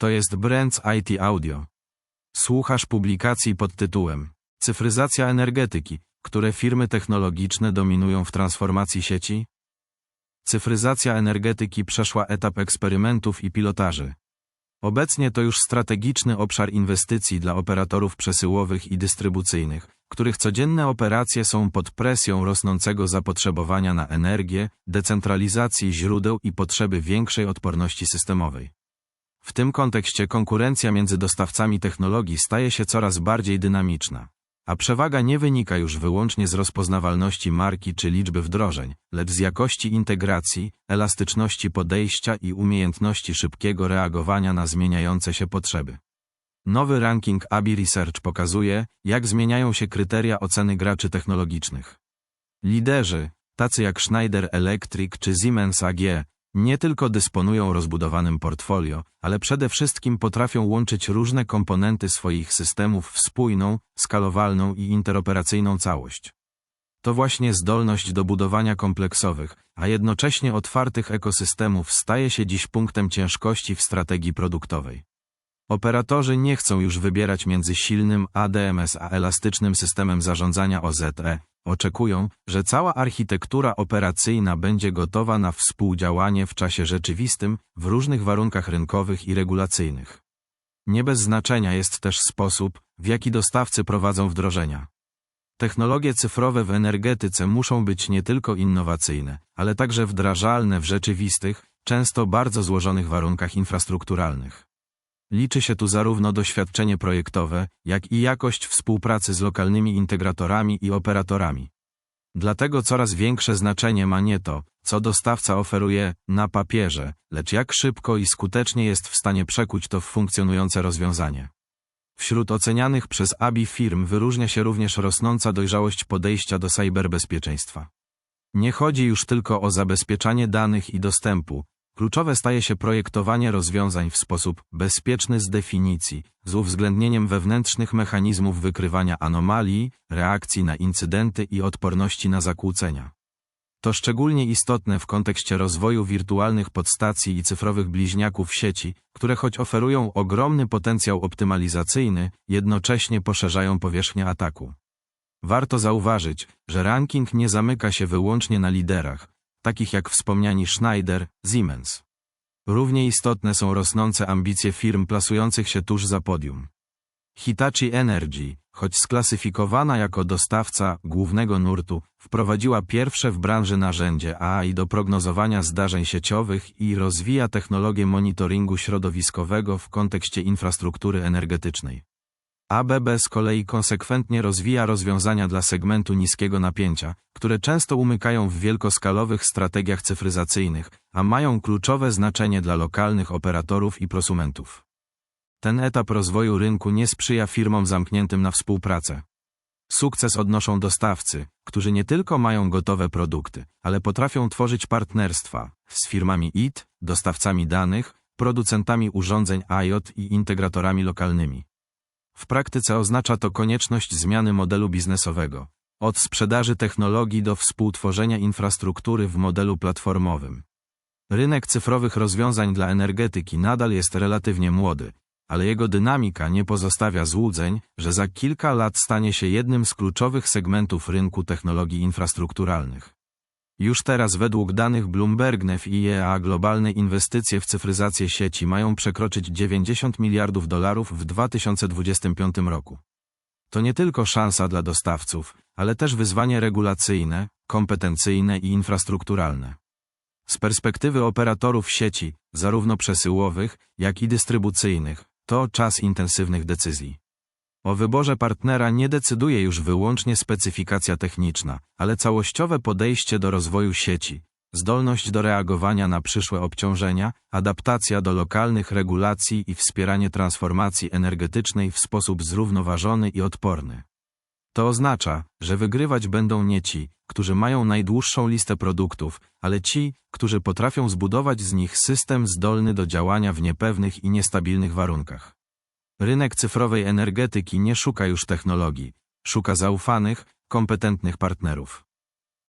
To jest Brands IT Audio. Słuchasz publikacji pod tytułem Cyfryzacja energetyki, które firmy technologiczne dominują w transformacji sieci? Cyfryzacja energetyki przeszła etap eksperymentów i pilotaży. Obecnie to już strategiczny obszar inwestycji dla operatorów przesyłowych i dystrybucyjnych, których codzienne operacje są pod presją rosnącego zapotrzebowania na energię, decentralizacji źródeł i potrzeby większej odporności systemowej. W tym kontekście konkurencja między dostawcami technologii staje się coraz bardziej dynamiczna. A przewaga nie wynika już wyłącznie z rozpoznawalności marki czy liczby wdrożeń, lecz z jakości integracji, elastyczności podejścia i umiejętności szybkiego reagowania na zmieniające się potrzeby. Nowy ranking ABI Research pokazuje, jak zmieniają się kryteria oceny graczy technologicznych. Liderzy, tacy jak Schneider Electric czy Siemens AG, nie tylko dysponują rozbudowanym portfolio, ale przede wszystkim potrafią łączyć różne komponenty swoich systemów w spójną, skalowalną i interoperacyjną całość. To właśnie zdolność do budowania kompleksowych, a jednocześnie otwartych ekosystemów staje się dziś punktem ciężkości w strategii produktowej. Operatorzy nie chcą już wybierać między silnym ADMS a elastycznym systemem zarządzania OZE, Oczekują, że cała architektura operacyjna będzie gotowa na współdziałanie w czasie rzeczywistym w różnych warunkach rynkowych i regulacyjnych. Nie bez znaczenia jest też sposób, w jaki dostawcy prowadzą wdrożenia. Technologie cyfrowe w energetyce muszą być nie tylko innowacyjne, ale także wdrażalne w rzeczywistych, często bardzo złożonych warunkach infrastrukturalnych. Liczy się tu zarówno doświadczenie projektowe, jak i jakość współpracy z lokalnymi integratorami i operatorami. Dlatego coraz większe znaczenie ma nie to, co dostawca oferuje na papierze, lecz jak szybko i skutecznie jest w stanie przekuć to w funkcjonujące rozwiązanie. Wśród ocenianych przez ABI firm wyróżnia się również rosnąca dojrzałość podejścia do cyberbezpieczeństwa. Nie chodzi już tylko o zabezpieczanie danych i dostępu, Kluczowe staje się projektowanie rozwiązań w sposób bezpieczny z definicji, z uwzględnieniem wewnętrznych mechanizmów wykrywania anomalii, reakcji na incydenty i odporności na zakłócenia. To szczególnie istotne w kontekście rozwoju wirtualnych podstacji i cyfrowych bliźniaków sieci, które choć oferują ogromny potencjał optymalizacyjny, jednocześnie poszerzają powierzchnię ataku. Warto zauważyć, że ranking nie zamyka się wyłącznie na liderach, takich jak wspomniani Schneider, Siemens. Równie istotne są rosnące ambicje firm plasujących się tuż za podium. Hitachi Energy, choć sklasyfikowana jako dostawca głównego nurtu, wprowadziła pierwsze w branży narzędzie AI do prognozowania zdarzeń sieciowych i rozwija technologię monitoringu środowiskowego w kontekście infrastruktury energetycznej. ABB z kolei konsekwentnie rozwija rozwiązania dla segmentu niskiego napięcia, które często umykają w wielkoskalowych strategiach cyfryzacyjnych, a mają kluczowe znaczenie dla lokalnych operatorów i prosumentów. Ten etap rozwoju rynku nie sprzyja firmom zamkniętym na współpracę. Sukces odnoszą dostawcy, którzy nie tylko mają gotowe produkty, ale potrafią tworzyć partnerstwa z firmami IT, dostawcami danych, producentami urządzeń IoT i integratorami lokalnymi. W praktyce oznacza to konieczność zmiany modelu biznesowego. Od sprzedaży technologii do współtworzenia infrastruktury w modelu platformowym. Rynek cyfrowych rozwiązań dla energetyki nadal jest relatywnie młody, ale jego dynamika nie pozostawia złudzeń, że za kilka lat stanie się jednym z kluczowych segmentów rynku technologii infrastrukturalnych. Już teraz według danych Bloomberg i IEA globalne inwestycje w cyfryzację sieci mają przekroczyć 90 miliardów dolarów w 2025 roku. To nie tylko szansa dla dostawców, ale też wyzwanie regulacyjne, kompetencyjne i infrastrukturalne. Z perspektywy operatorów sieci, zarówno przesyłowych, jak i dystrybucyjnych, to czas intensywnych decyzji. O wyborze partnera nie decyduje już wyłącznie specyfikacja techniczna, ale całościowe podejście do rozwoju sieci, zdolność do reagowania na przyszłe obciążenia, adaptacja do lokalnych regulacji i wspieranie transformacji energetycznej w sposób zrównoważony i odporny. To oznacza, że wygrywać będą nie ci, którzy mają najdłuższą listę produktów, ale ci, którzy potrafią zbudować z nich system zdolny do działania w niepewnych i niestabilnych warunkach. Rynek cyfrowej energetyki nie szuka już technologii, szuka zaufanych, kompetentnych partnerów.